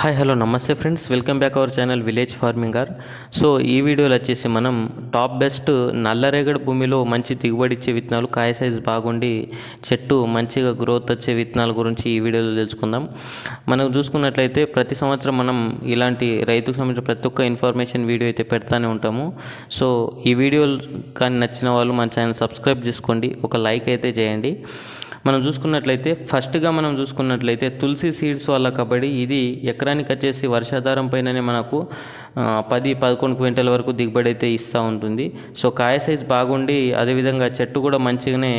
Hi hello నమస్తే friends. Welcome back our channel village farming R. So ఈ వీడియోలో వచ్చేసి మనం టాప్ బెస్ట్ నల్లరేగడి భూమిలో మంచి దిగుబడి ఇచ్చే విత్తనాలు కాయ సైజ్ బాగుండి చెట్టు మంచిగా గ్రోత్ వచ్చే విత్తనాల గురించి ఈ వీడియోలో తెలుసుకుందాం. మనం చూసుకున్నట్లయితే ప్రతి సంవత్సరం మనం ఇలాంటి రైతుకు సంబంధించిన ప్రతి ఒక్క ఇన్ఫర్మేషన్ వీడియో అయితే పెడతానే ఉంటాము. సో ఈ వీడియోలు కానీ నచ్చిన వాళ్ళు మన ఛానల్ సబ్స్క్రైబ్ చేసుకోండి. ఒక లైక్ అయితే చేయండి. మనం చూసుకున్నట్లయితే ఫస్ట్గా మనం చూసుకున్నట్లయితే తులసి సీడ్స్ వల్ల కబడ్డీ ఇది ఎకరానికి వచ్చేసి వర్షాధారం పైననే మనకు పది పదకొండు క్వింటల్ వరకు దిగుబడి అయితే ఇస్తూ ఉంటుంది. సో కాయ సైజ్ బాగుండి అదేవిధంగా చెట్టు కూడా మంచిగానే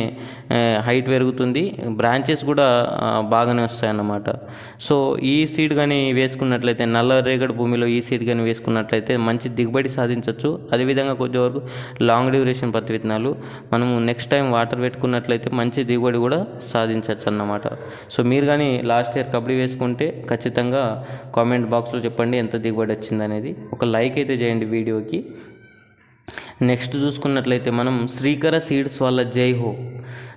హైట్ పెరుగుతుంది. బ్రాంచెస్ కూడా బాగానే వస్తాయన్నమాట. సో ఈ సీడ్ కానీ వేసుకున్నట్లయితే నల్ల రేగడి భూమిలో ఈ సీడ్ కానీ వేసుకున్నట్లయితే మంచి దిగుబడి సాధించవచ్చు అదేవిధంగా కొంచెం వరకు లాంగ్ డ్యూరేషన్ పత్తి విత్తనాలు. మనము నెక్స్ట్ టైం వాటర్ పెట్టుకున్నట్లయితే మంచి దిగుబడి కూడా సాధించవచ్చు అన్నమాట సో మీరు కానీ లాస్ట్ ఇయర్ కబడ్డీ వేసుకుంటే ఖచ్చితంగా కామెంట్ బాక్స్లో చెప్పండి ఎంత దిగుబడి వచ్చింది అనేది ఒక లైక్ అయితే చేయండి వీడియోకి. నెక్స్ట్ చూసుకున్నట్లయితే మనం శ్రీకర సీడ్స్ వాళ్ళ జైహో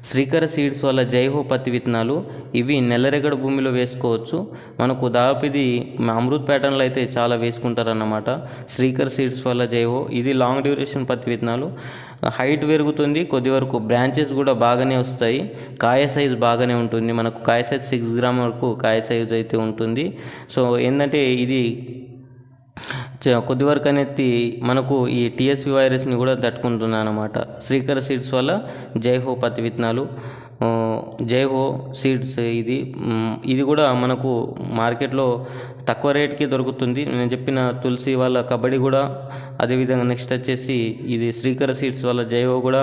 శ్రీకర సీడ్స్ వల్ల జైహో పత్తి విత్తనాలు ఇవి నెల్లరెగడ భూమిలో వేసుకోవచ్చు. మనకు దాదాపు ఇది అమృత్ ప్యాటర్న్లో అయితే చాలా వేసుకుంటారన్నమాట. శ్రీకర్ సీడ్స్ వల్ల జైహో ఇది లాంగ్ డ్యూరేషన్ పత్తి విత్తనాలు. హైట్ పెరుగుతుంది కొద్ది వరకు బ్రాంచెస్ కూడా బాగానే వస్తాయి. కాయ సైజ్ బాగానే ఉంటుంది. మనకు కాయ సైజ్ సిక్స్ గ్రామ్ వరకు కాయ సైజ్ అయితే ఉంటుంది. సో ఏంటంటే ఇది కొద్ది వరకు అనేది మనకు ఈ టీఎస్వి వైరస్ని కూడా తట్టుకుంటున్నాను అనమాట శ్రీకర సీడ్స్ వల్ల జైహో పత్తి విత్తనాలు జైహో సీడ్స్ ఇది ఇది కూడా మనకు మార్కెట్లో తక్కువ రేట్కి దొరుకుతుంది. నేను చెప్పిన తులసి వాళ్ళ కబడ్డీ కూడా అదేవిధంగా నెక్స్ట్ వచ్చేసి ఇది శ్రీకర సీడ్స్ వల్ల జైవో కూడా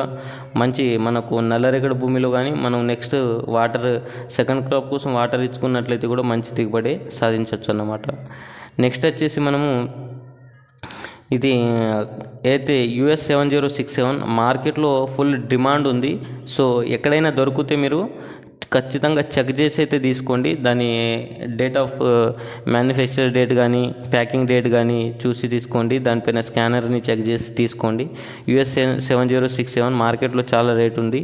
మంచి మనకు నల్లరేగడి భూమిలో కానీ మనం నెక్స్ట్ వాటర్ సెకండ్ క్రాప్ కోసం వాటర్ ఇచ్చుకున్నట్లయితే కూడా మంచి దిగుబడి సాధించవచ్చు అన్నమాట. నెక్స్ట్ వచ్చేసి మనము ఇది అయితే US seven zero six seven మార్కెట్లో ఫుల్ డిమాండ్ ఉంది. సో ఎక్కడైనా దొరికితే మీరు ఖచ్చితంగా చెక్ చేసి అయితే తీసుకోండి. దాని డేట్ ఆఫ్ మ్యానుఫ్యాక్చర్ డేట్ కానీ ప్యాకింగ్ డేట్ కానీ చూసి తీసుకోండి. దానిపైన స్కానర్ని చెక్ చేసి తీసుకోండి. US seven zero six seven మార్కెట్లో చాలా రేట్ ఉంది.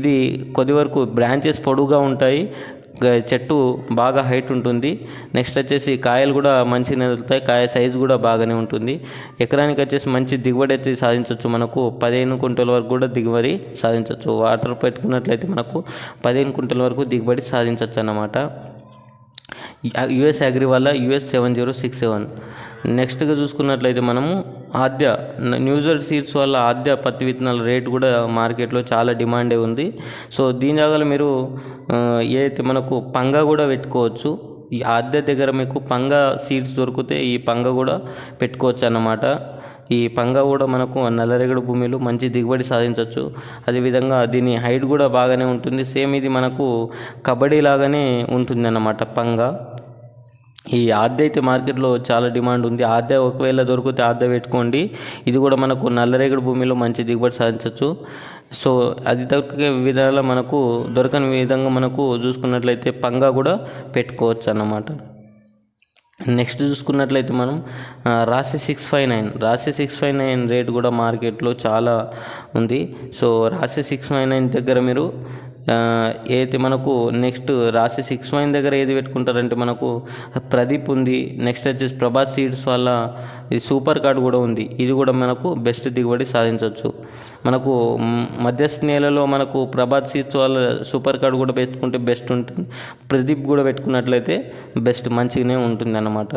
ఇది కొద్ది వరకు బ్రాంచెస్ పొడుగుగా ఉంటాయి. చెట్టు బాగా హైట్ ఉంటుంది. నెక్స్ట్ వచ్చేసి కాయలు కూడా మంచిగా నిలుతాయి. కాయ సైజు కూడా బాగానే ఉంటుంది. ఎకరానికి వచ్చేసి మంచి దిగుబడి అయితే సాధించవచ్చు మనకు. పదిహేను కుంటల వరకు కూడా దిగుబడి సాధించవచ్చు వాటర్ పెట్టుకున్నట్లయితే మనకు పదిహేను కుంటల వరకు దిగుబడి సాధించవచ్చు అన్నమాట. యుఎస్ అగ్రి వల్ల US seven zero six seven. నెక్స్ట్గా చూసుకున్నట్లయితే మనము ఆద్య న్యూజర్ సీడ్స్ వల్ల ఆద్య పత్తి విత్తనాల రేటు కూడా మార్కెట్లో చాలా డిమాండే ఉంది. సో దీని జాగాలో మీరు ఏదైతే మనకు పంగ కూడా పెట్టుకోవచ్చు ఈ ఆద్య దగ్గర మీకు పంగ సీడ్స్ దొరికితే ఈ పంగ కూడా పెట్టుకోవచ్చు అన్నమాట. ఈ పంగ కూడా మనకు నల్లరేగడి భూమిలో మంచి దిగుబడి సాధించవచ్చు అదేవిధంగా దీని హైట్ కూడా బాగానే ఉంటుంది. సేమ్ ఇది మనకు కబడ్డీ లాగానే ఉంటుంది అన్నమాట పంగ. ఈ ఆద్య అయితే మార్కెట్లో చాలా డిమాండ్ ఉంది. ఆద్య ఒకవేళ దొరికితే ఆద్య పెట్టుకోండి. ఇది కూడా మనకు నల్లరేగడి భూమిలో మంచి దిగుబడి సాధించవచ్చు సో అది దొరికే విధాల మనకు దొరకని విధంగా మనకు చూసుకున్నట్లయితే పంగా కూడా పెట్టుకోవచ్చు అన్నమాట. నెక్స్ట్ చూసుకున్నట్లయితే మనం Rasi six five nine. Rasi six five nine rate కూడా మార్కెట్లో చాలా ఉంది. సో రాశి సిక్స్ ఫైవ్ నైన్ దగ్గర మీరు అయితే మనకు నెక్స్ట్ రాశి సిక్స్ వైన్ దగ్గర ఏది పెట్టుకుంటారంటే మనకు ప్రదీప్ ఉంది నెక్స్ట్ వచ్చేసి ప్రభాస్ సీడ్స్ వల్ల ఇది సూపర్ కార్డ్ కూడా ఉంది. ఇది కూడా మనకు బెస్ట్ దిగుబడి సాధించవచ్చు. మనకు మధ్యస్థ నేలలో మనకు ప్రభాత్ సీట్స్ వాళ్ళ సూపర్ కార్డ్ కూడా పెట్టుకుంటే బెస్ట్ ఉంటుంది. ప్రదీప్ కూడా పెట్టుకున్నట్లయితే బెస్ట్ మంచిగానే ఉంటుంది అన్నమాట.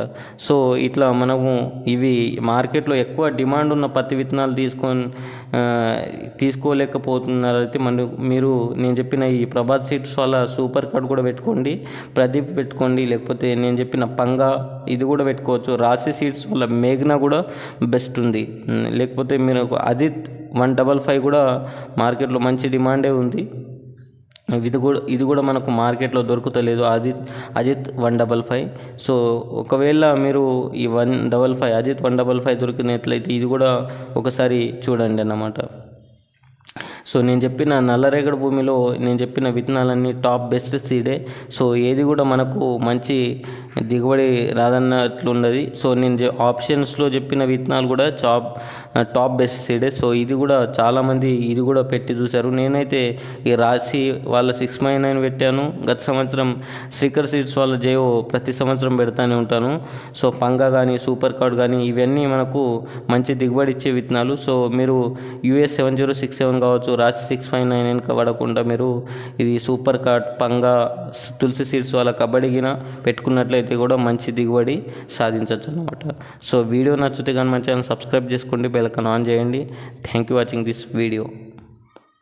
సో ఇట్లా మనము ఇవి మార్కెట్లో ఎక్కువ డిమాండ్ ఉన్న పత్తి విత్తనాలు తీసుకొని తీసుకోలేకపోతున్నారైతే మన మీరు నేను చెప్పిన ఈ ప్రభాత్ సీట్స్ వల్ల సూపర్ కార్డ్ కూడా పెట్టుకోండి ప్రదీప్ పెట్టుకోండి లేకపోతే నేను చెప్పిన పంగా ఇది కూడా పెట్టుకోవచ్చు. రాశి సీడ్స్ వల్ల మేఘన కూడా బెస్ట్ ఉంది. లేకపోతే మీరు అజిత్ వన్ డబల్ ఫైవ్ కూడా మార్కెట్లో మంచి డిమాండే ఉంది. ఇది కూడా ఇది కూడా మనకు మార్కెట్లో దొరుకుతలేదు. Ajit Ajit one double five. So ఒకవేళ మీరు ఈ one double five Ajit one double five దొరికినట్లయితే ఇది కూడా ఒకసారి చూడండి అన్నమాట. సో నేను చెప్పిన నల్లరేగడి భూమిలో నేను చెప్పిన విత్తనాలన్నీ టాప్ బెస్ట్ సీడే. సో ఏది కూడా మనకు మంచి దిగుబడి రాదన్నట్లు ఉన్నది సో నేను ఆప్షన్స్లో చెప్పిన విత్తనాలు కూడా చాప్ టాప్ బెస్ట్ సీడే. సో ఇది కూడా చాలామంది ఇది కూడా పెట్టి చూశారు. నేనైతే ఈ రాశి వాళ్ళ సిక్స్ మై నైన్ పెట్టాను. గత సంవత్సరం శ్రీకర్ సీడ్స్ వాళ్ళ జయో ప్రతి సంవత్సరం పెడతానే ఉంటాను. సో పంగా కానీ సూపర్ కార్డ్ కానీ ఇవన్నీ మనకు మంచి దిగుబడి ఇచ్చే విత్తనాలు. సో మీరు US seven zero six seven కావచ్చు రాశి సిక్స్ ఫైవ్ నైన్ వెనుక పడకుండా మీరు ఇది సూపర్ కార్డ్ పంగా తులసి సీడ్స్ వాళ్ళ కబడ్డీ పెట్టుకున్నట్లయితే అయితే కూడా మంచి దిగుబడి సాధించవచ్చు అనమాట సో వీడియో నచ్చితే కానీ మన ఛానల్ సబ్స్క్రైబ్ చేసుకోండి బెల్కన్ ఆన్ చేయండి. Thank you watching this video